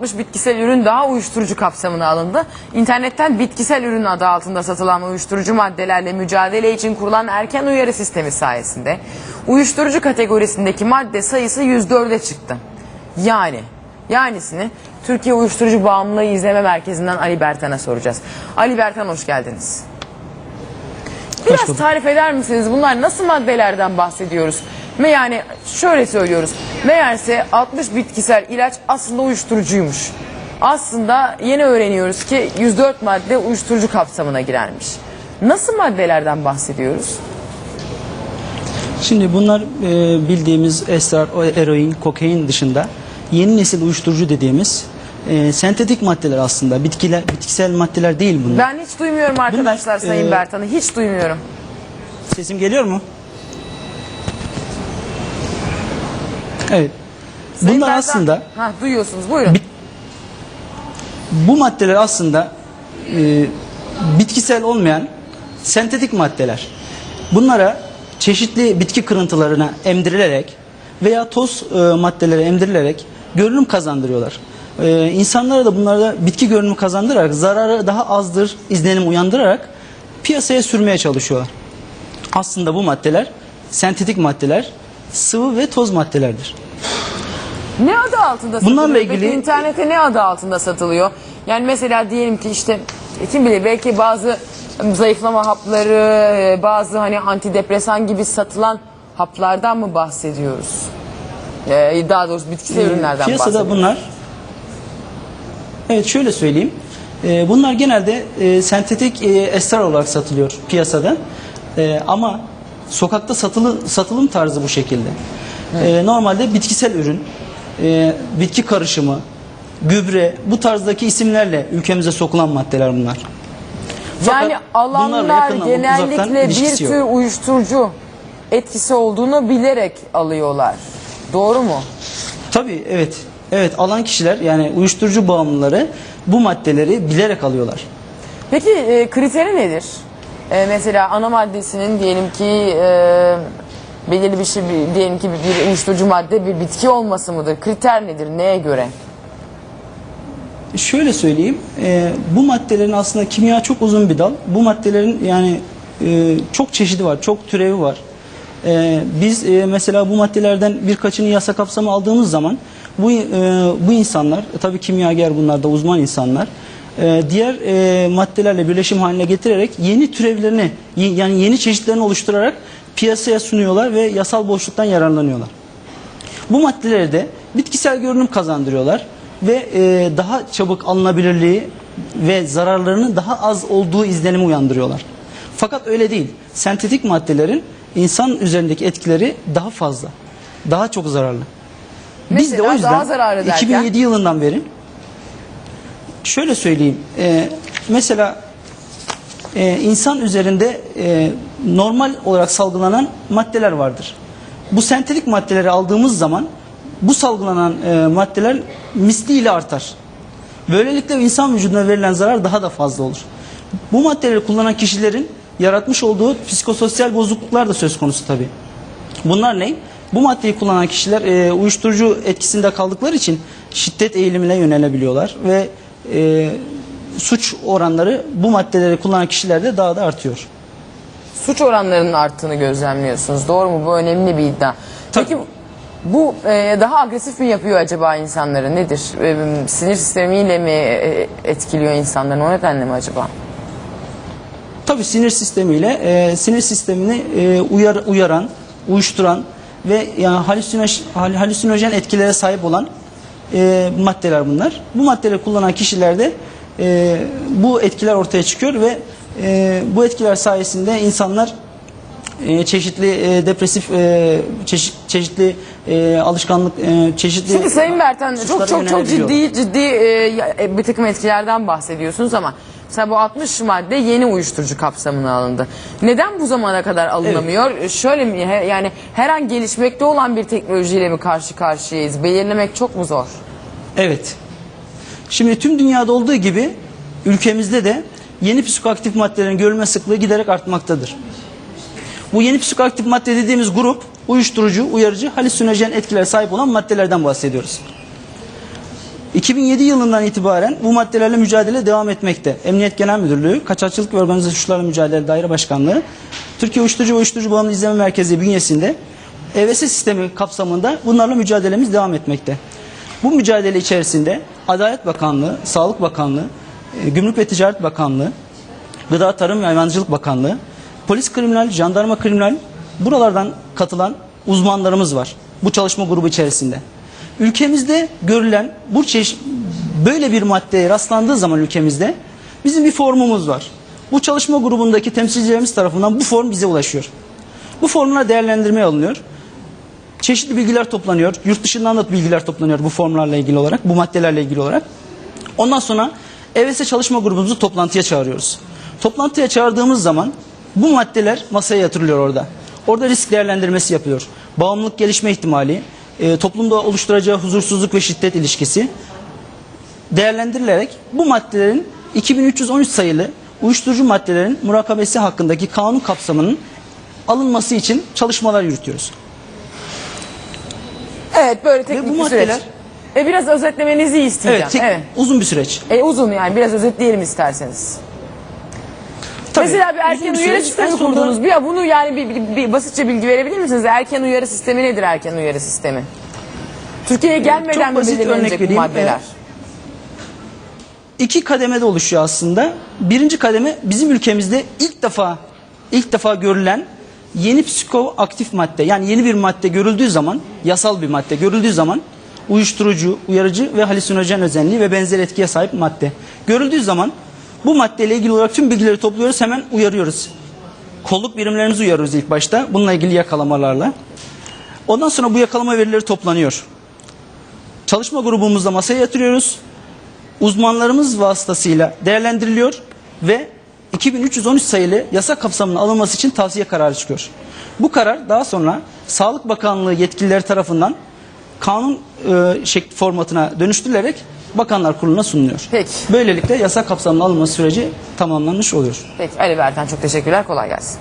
60 bitkisel ürün daha uyuşturucu kapsamına alındı. İnternetten bitkisel ürün adı altında satılan uyuşturucu maddelerle mücadele için kurulan erken uyarı sistemi sayesinde uyuşturucu kategorisindeki madde sayısı 104'e çıktı. Yani, yanisini Türkiye Uyuşturucu Bağımlılığı İzleme Merkezi'nden Ali Bertan'a soracağız. Ali Bertan hoş geldiniz. Biraz tarif eder misiniz? Bunlar nasıl maddelerden bahsediyoruz? Ve yani şöyle söylüyoruz. Meğerse 60 bitkisel ilaç aslında uyuşturucuymuş. Aslında yeni öğreniyoruz ki 104 madde uyuşturucu kapsamına girermiş. Nasıl maddelerden bahsediyoruz? Şimdi bunlar e, bildiğimiz esrar, eroin, kokain dışında yeni nesil uyuşturucu dediğimiz e, sentetik maddeler aslında. Bitkiler, bitkisel maddeler değil bunlar. Ben hiç duymuyorum arkadaşlar Bunlar, Sayın e, Bertan'ı. Hiç duymuyorum. Sesim geliyor mu? Evet. Sayın bunlar Bertan- aslında Ha, duyuyorsunuz buyurun. bu maddeler aslında e, bitkisel olmayan sentetik maddeler. Bunlara çeşitli bitki kırıntılarına emdirilerek veya toz e, maddelere emdirilerek görünüm kazandırıyorlar. E, insanlara da bunlarda bitki görünümü kazandırarak zararı daha azdır izlenim uyandırarak piyasaya sürmeye çalışıyorlar. Aslında bu maddeler sentetik maddeler sıvı ve toz maddelerdir. Ne adı altında satılıyor? Bunlarla Peki ilgili- internette ne adı altında satılıyor? Yani mesela diyelim ki işte e, kim bilir belki bazı zayıflama hapları, e, bazı hani antidepresan gibi satılan haplardan mı bahsediyoruz? E, Daha doğrusu bitkisel ürünlerden Piyasada bahsediyoruz. bunlar Evet şöyle söyleyeyim. Ee, bunlar genelde e, sentetik e, esrar olarak satılıyor piyasada. E, ama sokakta satılı, satılım tarzı bu şekilde. E, normalde bitkisel ürün, e, bitki karışımı, gübre bu tarzdaki isimlerle ülkemize sokulan maddeler bunlar. Fakat Yani alanlar yakından, genellikle bir ilişkisi yok. tür uyuşturucu etkisi olduğunu bilerek alıyorlar. Doğru mu? Tabii evet. Evet alan kişiler yani uyuşturucu bağımlıları bu maddeleri bilerek alıyorlar. Peki e, kriteri nedir? E, mesela ana maddesinin diyelim ki e, belirli bir şey bir- diyelim ki bir uyuşturucu madde bir bitki olması mıdır? Kriter nedir? Neye göre? Şöyle söyleyeyim, e, bu maddelerin aslında kimya çok uzun bir dal. Bu maddelerin yani e, çok çeşidi var, çok türevi var. E, biz e, mesela bu maddelerden birkaçını yasa kapsamı aldığımız zaman bu e, bu insanlar, e, tabii kimyager bunlar da uzman insanlar, e, diğer e, maddelerle birleşim haline getirerek yeni türevlerini, yani yeni çeşitlerini oluşturarak piyasaya sunuyorlar ve yasal boşluktan yararlanıyorlar. Bu maddeleri de bitkisel görünüm kazandırıyorlar ve e, daha çabuk alınabilirliği ve zararlarının daha az olduğu izlenimi uyandırıyorlar. Fakat öyle değil. Sentetik maddelerin insan üzerindeki etkileri daha fazla. Daha çok zararlı. Biz de o yüzden daha zararlı derken? 2007 yılından beri şöyle söyleyeyim. e, mesela e, insan üzerinde e, normal olarak salgılanan maddeler vardır. Bu sentetik maddeleri aldığımız zaman bu salgılanan e, maddeler misliyle artar. Böylelikle insan vücuduna verilen zarar daha da fazla olur. Bu maddeleri kullanan kişilerin yaratmış olduğu psikososyal bozukluklar da söz konusu tabii. Bunlar ne? Bu maddeyi kullanan kişiler e, uyuşturucu etkisinde kaldıkları için şiddet eğilimine yönelebiliyorlar ve e, suç oranları bu maddeleri kullanan kişilerde daha da artıyor. Suç oranlarının arttığını gözlemliyorsunuz. Doğru mu? Bu önemli bir iddia. Tabii. Peki bu e, daha agresif mi yapıyor acaba insanları? Nedir? E, sinir sistemiyle mi e, etkiliyor insanların? O nedenle mi acaba? Tabii sinir sistemiyle e, sinir sistemini e, uyar, uyaran, uyuşturan ve yani halüsinojen, hal- halüsinojen etkilere sahip olan e, maddeler bunlar. Bu maddeleri kullanan kişilerde e, bu etkiler ortaya çıkıyor ve e, bu etkiler sayesinde insanlar e, çeşitli e, depresif e, çeşit, çeşitli e, alışkanlık e, çeşitli Şimdi Sayın Bertan çok çok çok ciddi ciddi e, e, bir takım etkilerden bahsediyorsunuz ama mesela bu 60 madde yeni uyuşturucu kapsamına alındı. Neden bu zamana kadar alınamıyor? Şöyle mi he- yani her an gelişmekte olan bir teknolojiyle mi karşı karşıyayız? Belirlemek çok mu zor? Evet. Şimdi tüm dünyada olduğu gibi ülkemizde de yeni psikoaktif maddelerin görülme sıklığı giderek artmaktadır. Bu yeni psikoaktif madde dediğimiz grup uyuşturucu, uyarıcı, halüsinojen etkilere sahip olan maddelerden bahsediyoruz. 2007 yılından itibaren bu maddelerle mücadele devam etmekte. Emniyet Genel Müdürlüğü, Kaçakçılık ve Organize Suçlarla Mücadele Daire Başkanlığı, Türkiye Uyuşturucu ve Uyuşturucu Bağımlı İzleme Merkezi bünyesinde EVS sistemi kapsamında bunlarla mücadelemiz devam etmekte. Bu mücadele içerisinde Adalet Bakanlığı, Sağlık Bakanlığı, e, Gümrük ve Ticaret Bakanlığı, Gıda Tarım ve Hayvancılık Bakanlığı, Polis Kriminal, Jandarma Kriminal buralardan katılan uzmanlarımız var bu çalışma grubu içerisinde. Ülkemizde görülen bu çeşit böyle bir maddeye rastlandığı zaman ülkemizde bizim bir formumuz var. Bu çalışma grubundaki temsilcilerimiz tarafından bu form bize ulaşıyor. Bu formlar değerlendirmeye alınıyor. Çeşitli bilgiler toplanıyor. Yurt dışından da bilgiler toplanıyor bu formlarla ilgili olarak, bu maddelerle ilgili olarak. Ondan sonra EVS çalışma grubumuzu toplantıya çağırıyoruz. Toplantıya çağırdığımız zaman bu maddeler masaya yatırılıyor orada. Orada risk değerlendirmesi yapıyor. Bağımlılık gelişme ihtimali, e, toplumda oluşturacağı huzursuzluk ve şiddet ilişkisi değerlendirilerek bu maddelerin 2313 sayılı uyuşturucu maddelerin murakabesi hakkındaki kanun kapsamının alınması için çalışmalar yürütüyoruz. Evet böyle teknik bu bir süreç. maddeler- E, biraz özetlemenizi isteyeceğim. Evet, tek- uzun bir süreç. E, uzun yani biraz özetleyelim isterseniz. Tabii, Mesela bir uzun erken uyarı süreç. sistemi sonunda- kurdunuz. Bir, bunu yani bir, bir- bir basitçe bilgi verebilir misiniz? Erken uyarı sistemi nedir erken uyarı sistemi? Türkiye'ye gelmeden çok mi basit örnek belirlenecek bu vereyim. maddeler? iki kademede oluşuyor aslında. Birinci kademe bizim ülkemizde ilk defa ilk defa görülen yeni psikoaktif madde yani yeni bir madde görüldüğü zaman yasal bir madde görüldüğü zaman uyuşturucu, uyarıcı ve halüsinojen özelliği ve benzer etkiye sahip madde. Görüldüğü zaman bu maddeyle ilgili olarak tüm bilgileri topluyoruz hemen uyarıyoruz. Kolluk birimlerimizi uyarıyoruz ilk başta bununla ilgili yakalamalarla. Ondan sonra bu yakalama verileri toplanıyor. Çalışma grubumuzda masaya yatırıyoruz uzmanlarımız vasıtasıyla değerlendiriliyor ve 2313 sayılı yasa kapsamına alınması için tavsiye kararı çıkıyor. Bu karar daha sonra Sağlık Bakanlığı yetkilileri tarafından kanun e, şekli formatına dönüştürülerek Bakanlar Kurulu'na sunuluyor. Peki. Böylelikle yasa kapsamına alınması süreci tamamlanmış oluyor. Peki Ali Berten çok teşekkürler kolay gelsin.